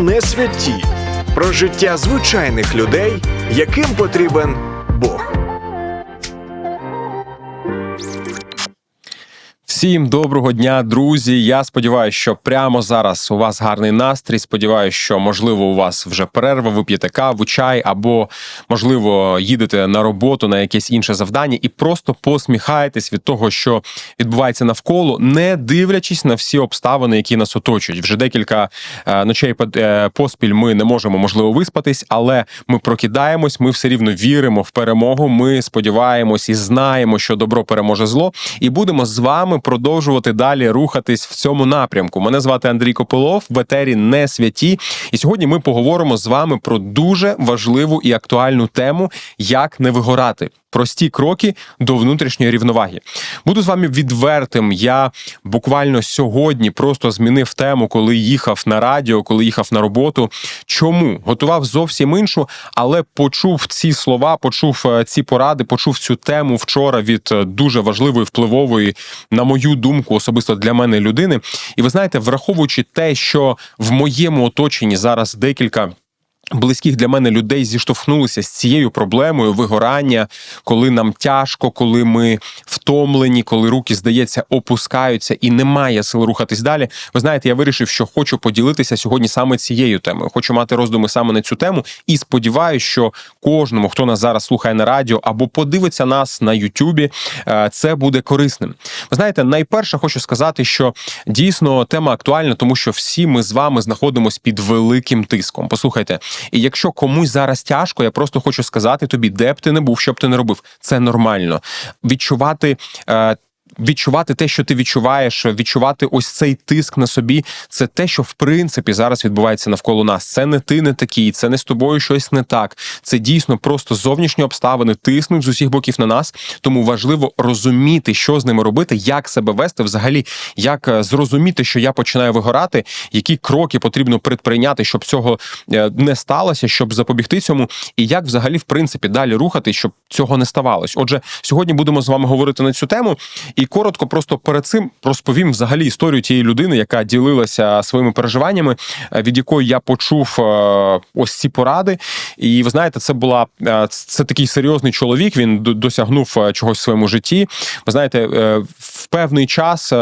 не святі про життя звичайних людей, яким потрібен Бог. Всім доброго дня, друзі. Я сподіваюся, що прямо зараз у вас гарний настрій. Сподіваюся, що можливо у вас вже перерва, ви п'єте каву, чай, або можливо їдете на роботу на якесь інше завдання, і просто посміхаєтесь від того, що відбувається навколо, не дивлячись на всі обставини, які нас оточують. Вже декілька е, ночей е, поспіль ми не можемо можливо виспатись, але ми прокидаємось. Ми все рівно віримо в перемогу. Ми сподіваємось і знаємо, що добро переможе зло, і будемо з вами продовжувати далі рухатись в цьому напрямку. Мене звати Андрій Копилов, в не святі. І сьогодні ми поговоримо з вами про дуже важливу і актуальну тему, як не вигорати. Прості кроки до внутрішньої рівноваги. Буду з вами відвертим. Я буквально сьогодні просто змінив тему, коли їхав на радіо, коли їхав на роботу. Чому готував зовсім іншу, але почув ці слова, почув е, ці поради, почув цю тему вчора від е, дуже важливої, впливової, на мою думку, особисто для мене людини. І ви знаєте, враховуючи те, що в моєму оточенні зараз декілька. Близьких для мене людей зіштовхнулися з цією проблемою вигорання, коли нам тяжко, коли ми втомлені, коли руки, здається, опускаються і немає сил рухатись далі. Ви знаєте, я вирішив, що хочу поділитися сьогодні саме цією темою. Хочу мати роздуми саме на цю тему, і сподіваюся, що кожному, хто нас зараз слухає на радіо або подивиться нас на Ютубі, е, це буде корисним. Ви знаєте, найперше хочу сказати, що дійсно тема актуальна, тому що всі ми з вами знаходимося під великим тиском. Послухайте, і якщо комусь зараз тяжко, я просто хочу сказати тобі, де б ти не був, що б ти не робив, це нормально. Відчувати. Е, Відчувати те, що ти відчуваєш, відчувати ось цей тиск на собі, це те, що в принципі зараз відбувається навколо нас. Це не ти не такий, це не з тобою щось не так. Це дійсно просто зовнішні обставини тиснуть з усіх боків на нас. Тому важливо розуміти, що з ними робити, як себе вести, взагалі, як е, зрозуміти, що я починаю вигорати, які кроки потрібно предприйняти, щоб цього е, не сталося, щоб запобігти цьому, і як взагалі в принципі далі рухати, щоб цього не ставалось. Отже, сьогодні будемо з вами говорити на цю тему. І коротко, просто перед цим розповім взагалі історію тієї людини, яка ділилася своїми переживаннями, е, від якої я почув е, ось ці поради. І ви знаєте, це була е, це такий серйозний чоловік. Він досягнув чогось в своєму житті. Ви знаєте, в певний час.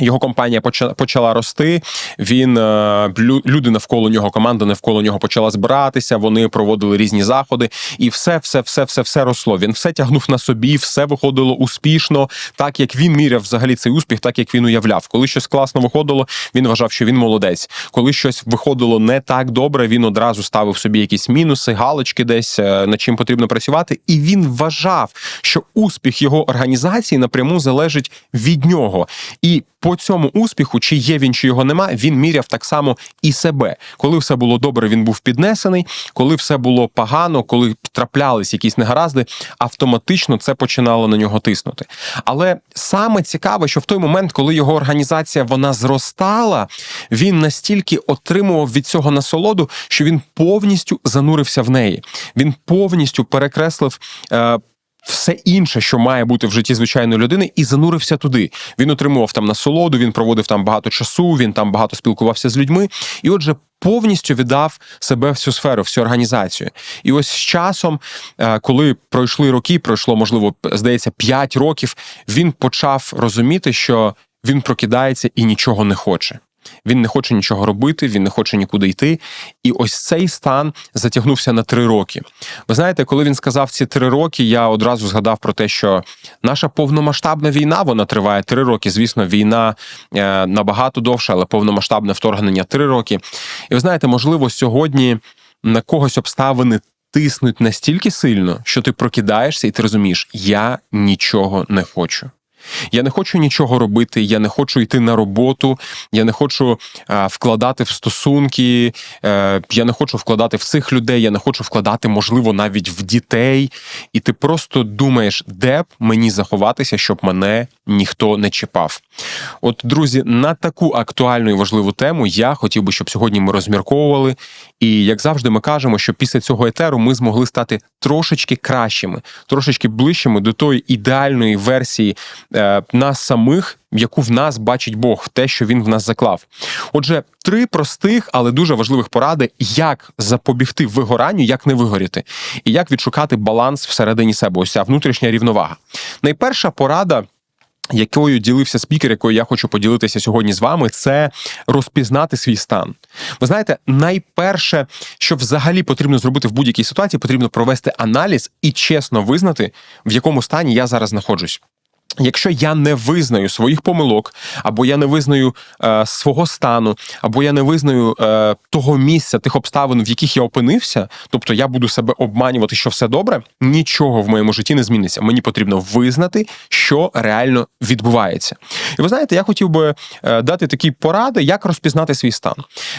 Його компанія почала рости. Він е, люди навколо нього, команда навколо нього почала збиратися. Вони проводили різні заходи, і все, все, все, все, все росло. Він все тягнув на собі, все виходило успішно, так як він міряв взагалі цей успіх, так як він уявляв. Коли щось класно виходило, він вважав, що він молодець. Коли щось виходило не так добре, він одразу ставив собі якісь мінуси, галочки десь е, над чим потрібно працювати. І він вважав, що успіх його організації напряму залежить від нього. І по цьому успіху, чи є він, чи його нема, він міряв так само і себе. Коли все було добре, він був піднесений. Коли все було погано, коли траплялись якісь негаразди, автоматично це починало на нього тиснути. Але саме цікаве, що в той момент, коли його організація вона зростала, він настільки отримував від цього насолоду, що він повністю занурився в неї. Він повністю перекреслив. Е, все інше, що має бути в житті звичайної людини, і занурився туди. Він отримував там насолоду, він проводив там багато часу, він там багато спілкувався з людьми, і отже. Повністю віддав себе в цю сферу, в цю організацію. І ось з часом, е, коли пройшли роки, пройшло, можливо, здається, 5 років, він почав розуміти, що він прокидається і нічого не хоче. Він не хоче нічого робити, він не хоче нікуди йти. І ось цей стан затягнувся на три роки. Ви знаєте, коли він сказав ці три роки, я одразу згадав про те, що наша повномасштабна війна вона триває три роки. Звісно, війна е, набагато довша, але повномасштабне вторгнення три роки. І ви знаєте, можливо, сьогодні на когось обставини. Тиснуть настільки сильно, що ти прокидаєшся і ти розумієш, я нічого не хочу. Я не хочу нічого робити, я не хочу йти на роботу, я не хочу е, вкладати в стосунки, е, я не хочу вкладати в цих людей, я не хочу вкладати, можливо, навіть в дітей. І ти просто думаєш, де б мені заховатися, щоб мене ніхто не чіпав. От, друзі, на таку актуальну і важливу тему я хотів би, щоб сьогодні ми розмірковували. І як завжди, ми кажемо, що після цього етеру ми змогли стати трошечки кращими, трошечки ближчими до тої ідеальної версії нас самих, яку в нас бачить Бог, те, що він в нас заклав. Отже, три простих, але дуже важливих поради, як запобігти вигоранню, як не вигоріти, і як відшукати баланс всередині себе. Ось ця внутрішня рівновага. Найперша порада. Якою ділився спікер, якою я хочу поділитися сьогодні з вами, це розпізнати свій стан. Ви знаєте, найперше, що взагалі потрібно зробити в будь-якій ситуації, потрібно провести аналіз і чесно визнати, в якому стані я зараз знаходжусь. Якщо я не визнаю своїх помилок, або я не визнаю е, свого стану, або я не визнаю е, того місця, тих обставин, в яких я опинився, тобто я буду себе обманювати, що все добре, нічого в моєму житті не зміниться. Мені потрібно визнати, що реально відбувається. І ви знаєте, я хотів би е, дати такі поради, як розпізнати свій стан.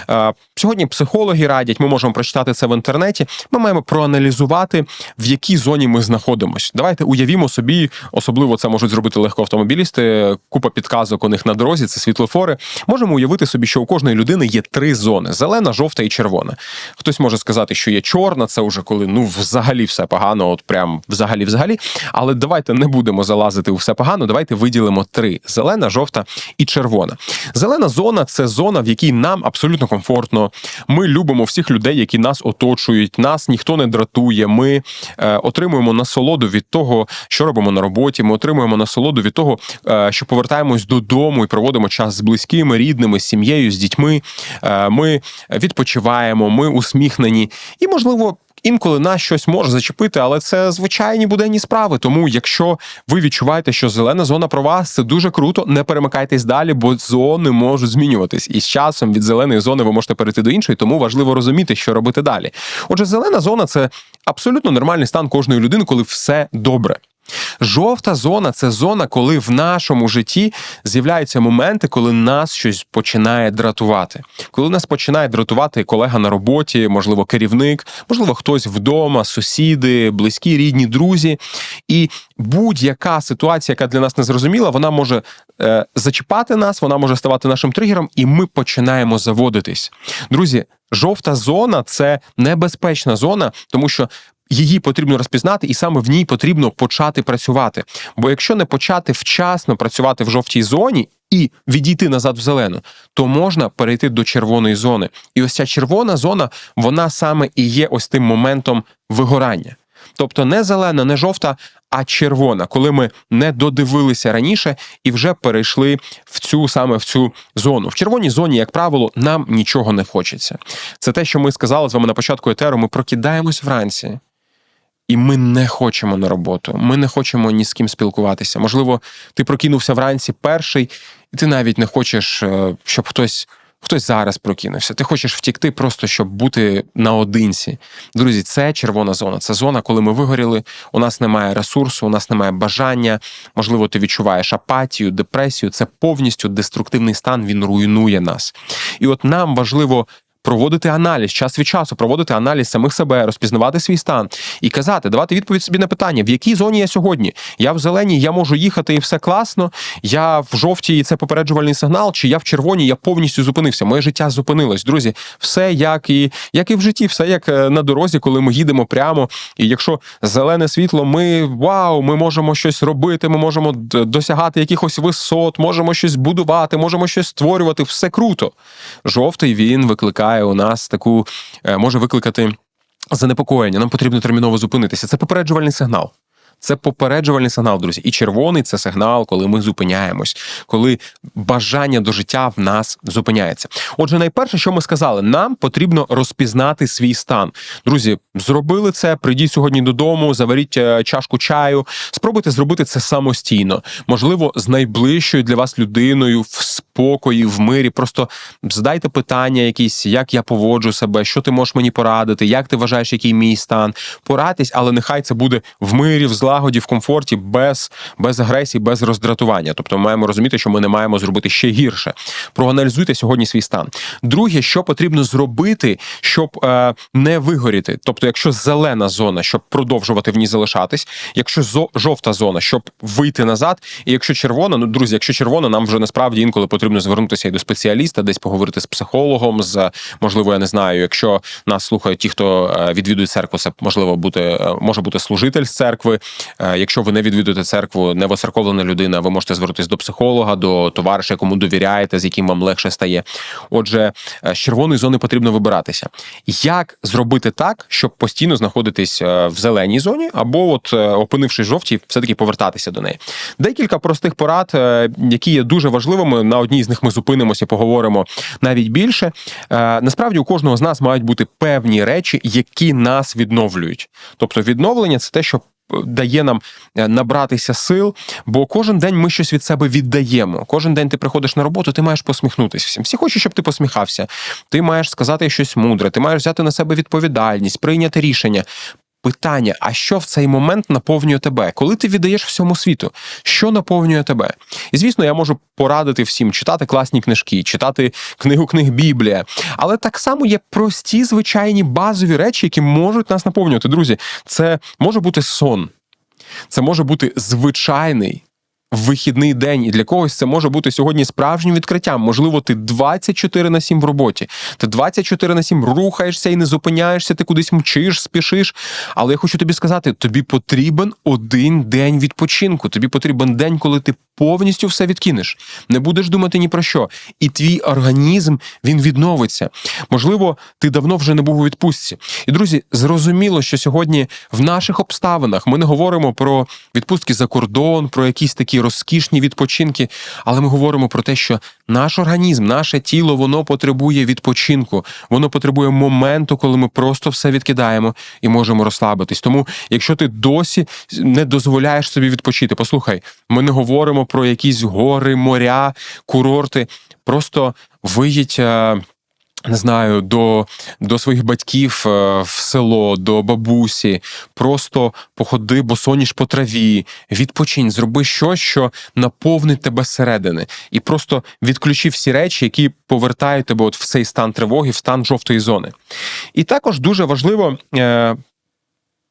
Е, сьогодні психологи радять, ми можемо прочитати це в інтернеті. Ми маємо проаналізувати, в якій зоні ми знаходимося. Давайте уявімо собі, особливо це можуть зробити легко автомобілісти. Купа підказок у них на дорозі, це світлофори. Можемо уявити собі, що у кожної людини є три зони: зелена, жовта і червона. Хтось може сказати, що є чорна, це вже коли ну взагалі все погано, от прям взагалі, взагалі. Але давайте не будемо залазити у все погано. Давайте виділимо три: зелена, жовта і червона. Зелена зона це зона, в якій нам абсолютно комфортно. Ми любимо всіх людей, які нас оточують. Нас ніхто не дратує. Ми е, отримуємо насолоду від того, що робимо на роботі. Ми отримуємо насолоду від того, е, що повертаємось додому і проводимо час з близькими, рідними, з сім'єю, з дітьми. Е, ми відпочиваємо, ми усміхнені і, можливо. Інколи нас щось може зачепити, але це звичайні буденні справи. Тому, якщо ви відчуваєте, що зелена зона про вас, це дуже круто. Не перемикайтесь далі, бо зони можуть змінюватись. І з часом від зеленої зони ви можете перейти до іншої, тому важливо розуміти, що робити далі. Отже, зелена зона це абсолютно нормальний стан кожної людини, коли все добре. Жовта зона це зона, коли в нашому житті з'являються моменти, коли нас щось починає дратувати. Коли нас починає дратувати колега на роботі, можливо, керівник, можливо, хтось вдома, сусіди, близькі, рідні, друзі. І будь-яка ситуація, яка для нас не зрозуміла, вона може е, зачіпати нас, вона може ставати нашим тригером, і ми починаємо заводитись. Друзі, жовта зона це небезпечна зона, тому що її потрібно розпізнати, і саме в ній потрібно почати працювати. Бо якщо не почати вчасно працювати в жовтій зоні і відійти назад в зелену, то можна перейти до червоної зони. І ось ця червона зона, вона саме і є ось тим моментом вигорання. Тобто не зелена, не жовта, а червона, коли ми не додивилися раніше і вже перейшли в цю саме в цю зону. В червоній зоні, як правило, нам нічого не хочеться. Це те, що ми сказали з вами на початку етеру. Ми прокидаємось вранці. І ми не хочемо на роботу, ми не хочемо ні з ким спілкуватися. Можливо, ти прокинувся вранці перший, і ти навіть не хочеш, е, щоб хтось хтось зараз прокинувся. Ти хочеш втікти, просто щоб бути наодинці. Друзі, це червона зона. Це зона, коли ми вигоріли. У нас немає ресурсу, у нас немає бажання. Можливо, ти відчуваєш апатію, депресію. Це повністю деструктивний стан. Він руйнує нас. І от нам важливо проводити аналіз, час від часу, проводити аналіз самих себе, розпізнавати свій стан і казати, давати відповідь собі на питання, в якій зоні я сьогодні. Я в зеленій, я можу їхати і все класно. Я в жовтій, і це попереджувальний сигнал, чи я в червоній, я повністю зупинився. Моє життя зупинилось. Друзі, все як і як і в житті, все як е, на дорозі, коли ми їдемо прямо. І якщо зелене світло, ми вау, ми можемо щось робити, ми можемо досягати якихось висот, можемо щось будувати, можемо щось створювати. Все круто. Жовтий він викликає у нас таку, е, може викликати занепокоєння. Нам потрібно терміново зупинитися. Це попереджувальний сигнал. Це попереджувальний сигнал, друзі. І червоний це сигнал, коли ми зупиняємось, коли бажання до життя в нас зупиняється. Отже, найперше, що ми сказали, нам потрібно розпізнати свій стан. Друзі, зробили це. Прийдіть сьогодні додому, заваріть е, чашку чаю. Спробуйте зробити це самостійно, можливо, з найближчою для вас людиною в спокої, в мирі. Просто задайте питання, якісь, як я поводжу себе, що ти можеш мені порадити, як ти вважаєш, який мій стан. Порадьтесь, але нехай це буде в мирі, в злагоді, в комфорті, без, без агресії, без роздратування. Тобто, ми маємо розуміти, що ми не маємо зробити ще гірше. Проаналізуйте сьогодні свій стан. Друге, що потрібно зробити, щоб е, не вигоріти. Тобто, якщо зелена зона, щоб продовжувати в ній залишатись, якщо зо- жовта зона, щоб вийти назад, і якщо червона, ну друзі, якщо червона, нам вже насправді інколи потрібно потрібно звернутися і до спеціаліста, десь поговорити з психологом, з можливо, я не знаю, якщо нас слухають ті, хто е, відвідує церкву, це можливо бути е, може бути служитель з церкви. Е, Якщо ви не відвідуєте церкву, не воцерковлена людина, ви можете звернутися до психолога, до товариша, якому довіряєте, з яким вам легше стає. Отже, з червоної зони потрібно вибиратися. Як зробити так, щоб постійно знаходитись в зеленій зоні, або, от опинившись в жовтій, все таки повертатися до неї? Декілька простих порад, які є дуже важливими. На одній з них ми зупинимося, поговоримо навіть більше. Е, Насправді у кожного з нас мають бути певні речі, які нас відновлюють. Тобто, відновлення це те, що дає нам е, набратися сил, бо кожен день ми щось від себе віддаємо. Кожен день ти приходиш на роботу, ти маєш посміхнутися всім. Всі хочуть, щоб ти посміхався. Ти маєш сказати щось мудре, ти маєш взяти на себе відповідальність, прийняти рішення. Питання: а що в цей момент наповнює тебе? Коли ти віддаєш всьому світу, що наповнює тебе? І звісно, я можу порадити всім читати класні книжки, читати книгу книг Біблія. Але так само є прості, звичайні базові речі, які можуть нас наповнювати. Друзі, це може бути сон, це може бути звичайний. Вихідний день, і для когось це може бути сьогодні справжнім відкриттям. Можливо, ти 24 на 7 в роботі. Ти 24 на 7 рухаєшся і не зупиняєшся, ти кудись мчиш, спішиш. Але я хочу тобі сказати: тобі потрібен один день відпочинку. Тобі потрібен день, коли ти повністю все відкинеш. Не будеш думати ні про що. І твій організм він відновиться. Можливо, ти давно вже не був у відпустці. І друзі, зрозуміло, що сьогодні в наших обставинах ми не говоримо про відпустки за кордон, про якісь такі розкішні відпочинки, але ми говоримо про те, що наш організм, наше тіло, воно потребує відпочинку, воно потребує моменту, коли ми просто все відкидаємо і можемо розслабитись. Тому, якщо ти досі не дозволяєш собі відпочити, послухай, ми не говоримо про якісь гори, моря, курорти. Просто виїдь. Е, Не знаю, до, до своїх батьків е, в село, до бабусі, просто походи босоніж по траві, відпочинь, зроби щось, що наповнить тебе зсередини, і просто відключи всі речі, які повертають тебе от в цей стан тривоги, в стан жовтої зони. І також дуже важливо.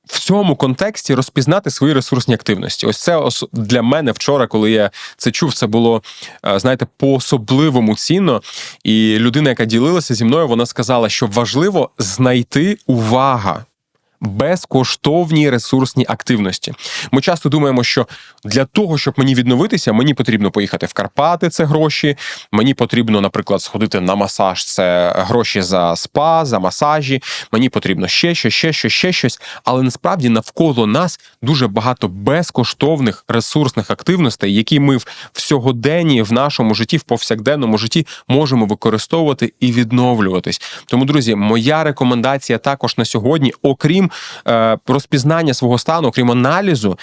В цьому контексті розпізнати свої ресурсні активності. Ось це для мене вчора, коли я це чув, це було е, знаєте, по-особливому цінно. І людина, яка ділилася зі мною, вона сказала, що важливо знайти увага. Безкоштовні ресурсні активності. Ми часто думаємо, що для того, щоб мені відновитися, мені потрібно поїхати в Карпати, це гроші. Мені потрібно, наприклад, сходити на масаж, це гроші за спа, за масажі. Мені потрібно ще щось, ще щось, ще щось. Але насправді навколо нас дуже багато безкоштовних ресурсних активностей, які ми в сьогоденні, в нашому житті, в повсякденному житті можемо використовувати і відновлюватись. Тому, друзі, моя рекомендація також на сьогодні, окрім е, розпізнання свого стану, окрім аналізу.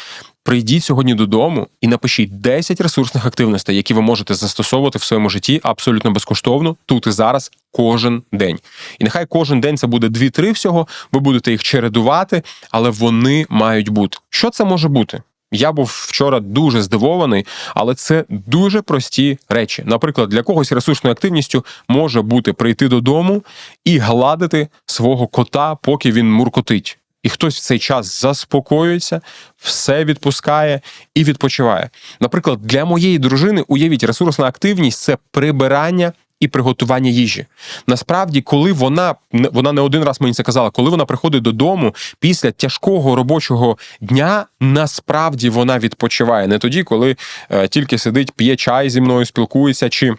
Прийдіть сьогодні додому і напишіть 10 ресурсних активностей, які ви можете застосовувати в своєму житті абсолютно безкоштовно, тут і зараз, кожен день. І нехай кожен день це буде 2-3 всього. Ви будете їх чередувати, але вони мають бути. Що це може бути? Я був вчора дуже здивований, але це дуже прості речі. Наприклад, для когось ресурсною активністю може бути прийти додому і гладити свого кота, поки він муркотить. І хтось в цей час заспокоюється, все відпускає і відпочиває. Наприклад, для моєї дружини уявіть, ресурсна активність це прибирання і приготування їжі. Насправді, коли вона вона не один раз мені це казала, коли вона приходить додому після тяжкого робочого дня, насправді вона відпочиває не тоді, коли е, тільки сидить, п'є чай зі мною, спілкується чи.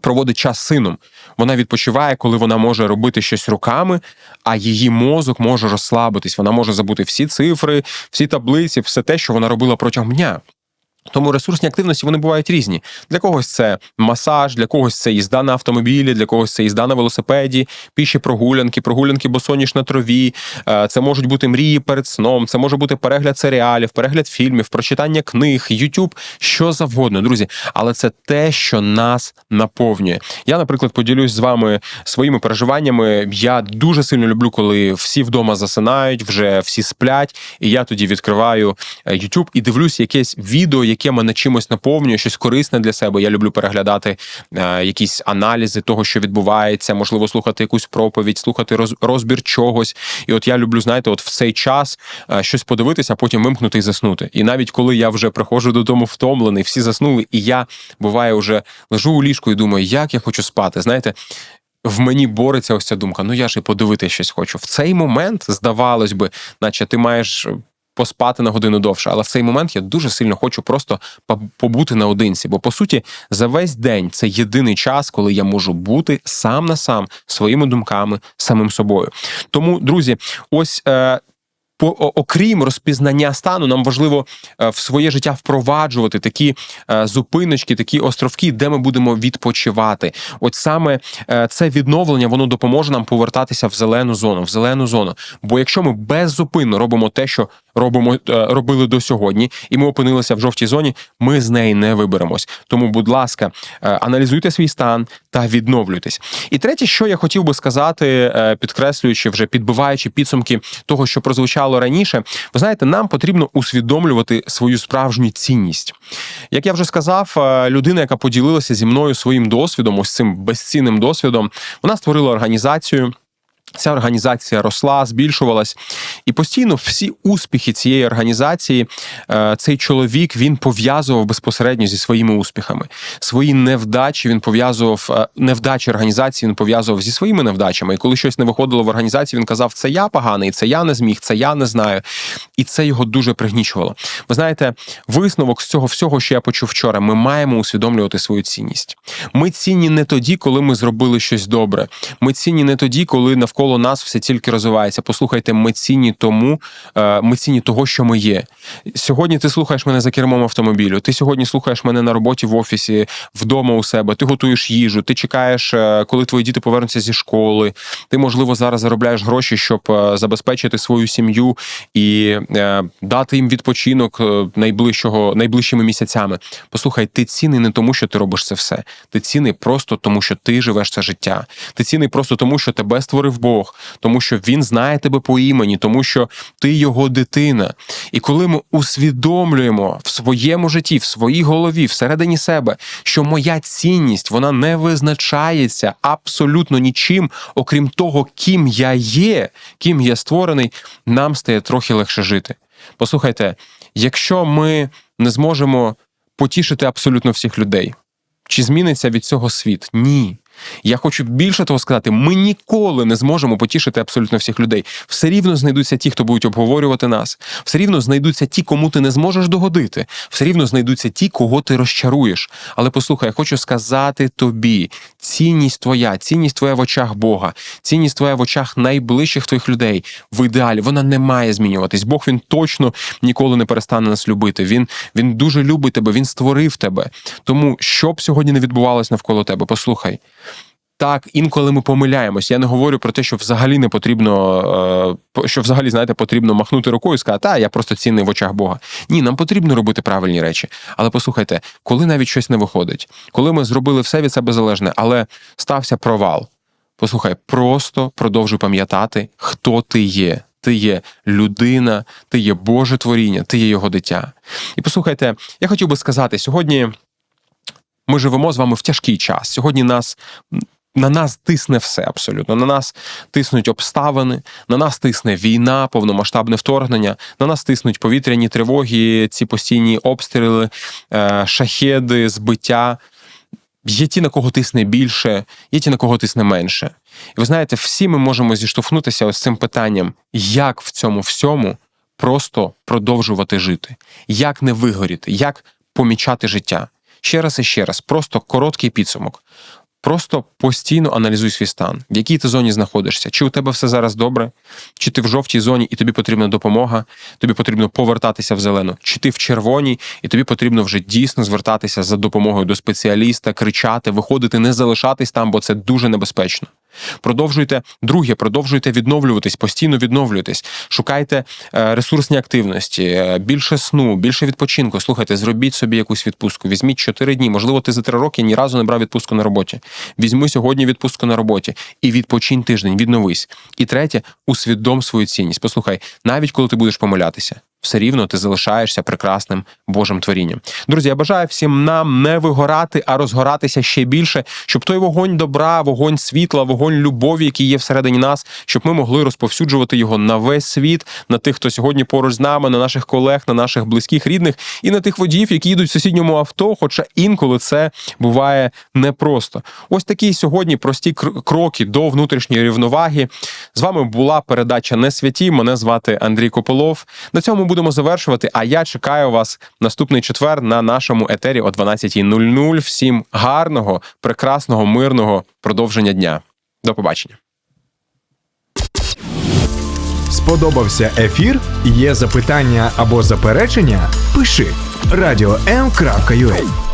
Проводить час з сином. Вона відпочиває, коли вона може робити щось руками, а її мозок може розслабитись. Вона може забути всі цифри, всі таблиці, все те, що вона робила протягом дня. Тому ресурсні активності вони бувають різні. Для когось це масаж, для когось це їзда на автомобілі, для когось це їзда на велосипеді, піші прогулянки, прогулянки босоніж на траві. Е, Це можуть бути мрії перед сном, це може бути перегляд серіалів, перегляд фільмів, прочитання книг, YouTube, що завгодно, друзі. Але це те, що нас наповнює. Я, наприклад, поділюсь з вами своїми переживаннями. Я дуже сильно люблю, коли всі вдома засинають, вже всі сплять, і я тоді відкриваю е, YouTube і дивлюсь якесь відео яке мене чимось наповнює, щось корисне для себе. Я люблю переглядати е, якісь аналізи того, що відбувається, можливо, слухати якусь проповідь, слухати роз, розбір чогось. І от я люблю, знаєте, от в цей час е, щось подивитися, а потім вимкнути і заснути. І навіть коли я вже приходжу додому втомлений, всі заснули, і я буває вже лежу у ліжку і думаю, як я хочу спати. Знаєте, в мені бореться ось ця думка. Ну я ж і подивити щось хочу. В цей момент, здавалось би, наче ти маєш поспати на годину довше, але в цей момент я дуже сильно хочу просто по- побути наодинці. Бо по суті, за весь день це єдиний час, коли я можу бути сам на сам своїми думками, самим собою. Тому, друзі, ось. Е, по, окрім розпізнання стану, нам важливо е, в своє життя впроваджувати такі е, зупиночки, такі островки, де ми будемо відпочивати. От саме е, це відновлення воно допоможе нам повертатися в зелену зону, в зелену зону. Бо якщо ми беззупинно робимо те, що робимо, е, робили до сьогодні, і ми опинилися в жовтій зоні, ми з неї не виберемось. Тому, будь ласка, е, аналізуйте свій стан та відновлюйтесь. І третє, що я хотів би сказати, е, підкреслюючи вже підбиваючи підсумки того, що прозвучало раніше, ви знаєте, нам потрібно усвідомлювати свою справжню цінність. Як я вже сказав, людина, яка поділилася зі мною своїм досвідом, ось цим безцінним досвідом, вона створила організацію. Ця організація росла, збільшувалась, і постійно всі успіхи цієї організації е, цей чоловік він пов'язував безпосередньо зі своїми успіхами. Свої невдачі він пов'язував е, невдачі організації. Він пов'язував зі своїми невдачами. І коли щось не виходило в організації, він казав: це я поганий, це я не зміг, це я не знаю. І це його дуже пригнічувало. Ви знаєте, висновок з цього всього, що я почув вчора, ми маємо усвідомлювати свою цінність. Ми цінні не тоді, коли ми зробили щось добре. Ми цінні не тоді, коли навколо нас все тільки розвивається. Послухайте, ми цінні тому, е, ми цінні того, що ми є. Сьогодні ти слухаєш мене за кермом автомобілю. Ти сьогодні слухаєш мене на роботі в офісі, вдома у себе. Ти готуєш їжу, ти чекаєш, е, коли твої діти повернуться зі школи. Ти, можливо, зараз заробляєш гроші, щоб е, забезпечити свою сім'ю і дати їм відпочинок найближчого найближчими місяцями. Послухай, ти цінний не тому, що ти робиш це все. Ти цінний просто тому, що ти живеш це життя. Ти цінний просто тому, що тебе створив Бог, тому що він знає тебе по імені, тому що ти його дитина. І коли ми усвідомлюємо в своєму житті, в своїй голові, всередині себе, що моя цінність вона не визначається абсолютно нічим, окрім того, ким я є, ким я створений, нам стає трохи легше жити. Послухайте, якщо ми не зможемо потішити абсолютно всіх людей, чи зміниться від цього світ? Ні. Я хочу більше того сказати: ми ніколи не зможемо потішити абсолютно всіх людей. Все рівно знайдуться ті, хто будуть обговорювати нас. Все рівно знайдуться ті, кому ти не зможеш догодити. Все рівно знайдуться ті, кого ти розчаруєш. Але послухай, я хочу сказати тобі: цінність твоя, цінність твоя в очах Бога, цінність твоя в очах найближчих твоїх людей. В ідеалі вона не має змінюватись. Бог він точно ніколи не перестане нас любити. Він, він дуже любить тебе, він створив тебе. Тому що б сьогодні не відбувалось навколо тебе, послухай. Так, інколи ми помиляємось. Я не говорю про те, що взагалі не потрібно, е, що взагалі, знаєте, потрібно махнути рукою і сказати, а я просто цінний в очах Бога. Ні, нам потрібно робити правильні речі. Але послухайте, коли навіть щось не виходить, коли ми зробили все від себе залежне, але стався провал. Послухай, просто продовжуй пам'ятати, хто ти є. Ти є людина, ти є Боже творіння, ти є його дитя. І послухайте, я хотів би сказати, сьогодні ми живемо з вами в тяжкий час. Сьогодні нас на нас тисне все абсолютно. На нас тиснуть обставини, на нас тисне війна, повномасштабне вторгнення, на нас тиснуть повітряні тривоги, ці постійні обстріли, е, шахеди, збиття. Є ті, на кого тисне більше, є ті, на кого тисне менше. І ви знаєте, всі ми можемо зіштовхнутися ось цим питанням, як в цьому всьому просто продовжувати жити, як не вигоріти, як помічати життя. Ще раз і ще раз, просто короткий підсумок. Просто постійно аналізуй свій стан, в якій ти зоні знаходишся. Чи у тебе все зараз добре, чи ти в жовтій зоні і тобі потрібна допомога, тобі потрібно повертатися в зелену, чи ти в червоній, і тобі потрібно вже дійсно звертатися за допомогою до спеціаліста, кричати, виходити, не залишатись там, бо це дуже небезпечно. Продовжуйте друге, продовжуйте відновлюватись, постійно відновлюйтесь, шукайте е, ресурсні активності, е, більше сну, більше відпочинку. Слухайте, зробіть собі якусь відпустку. Візьміть 4 дні. Можливо, ти за 3 роки ні разу не брав відпустку на роботі. Візьми сьогодні відпустку на роботі і відпочинь тиждень, відновись. І третє, усвідом свою цінність. Послухай, навіть коли ти будеш помилятися, все рівно ти залишаєшся прекрасним Божим творінням. Друзі, я бажаю всім нам не вигорати, а розгоратися ще більше, щоб той вогонь добра, вогонь світла, вогонь любові, який є всередині нас, щоб ми могли розповсюджувати його на весь світ, на тих, хто сьогодні поруч з нами, на наших колег, на наших близьких рідних і на тих водіїв, які їдуть в сусідньому авто. Хоча інколи це буває непросто. Ось такі сьогодні прості кр- кроки до внутрішньої рівноваги. З вами була передача Не святі. Мене звати Андрій Кополов. На цьому будемо завершувати. А я чекаю вас наступний четвер на нашому етері о 12.00. Всім гарного, прекрасного, мирного продовження дня. До побачення. Сподобався ефір? Є запитання або заперечення? Пиши радіом.ua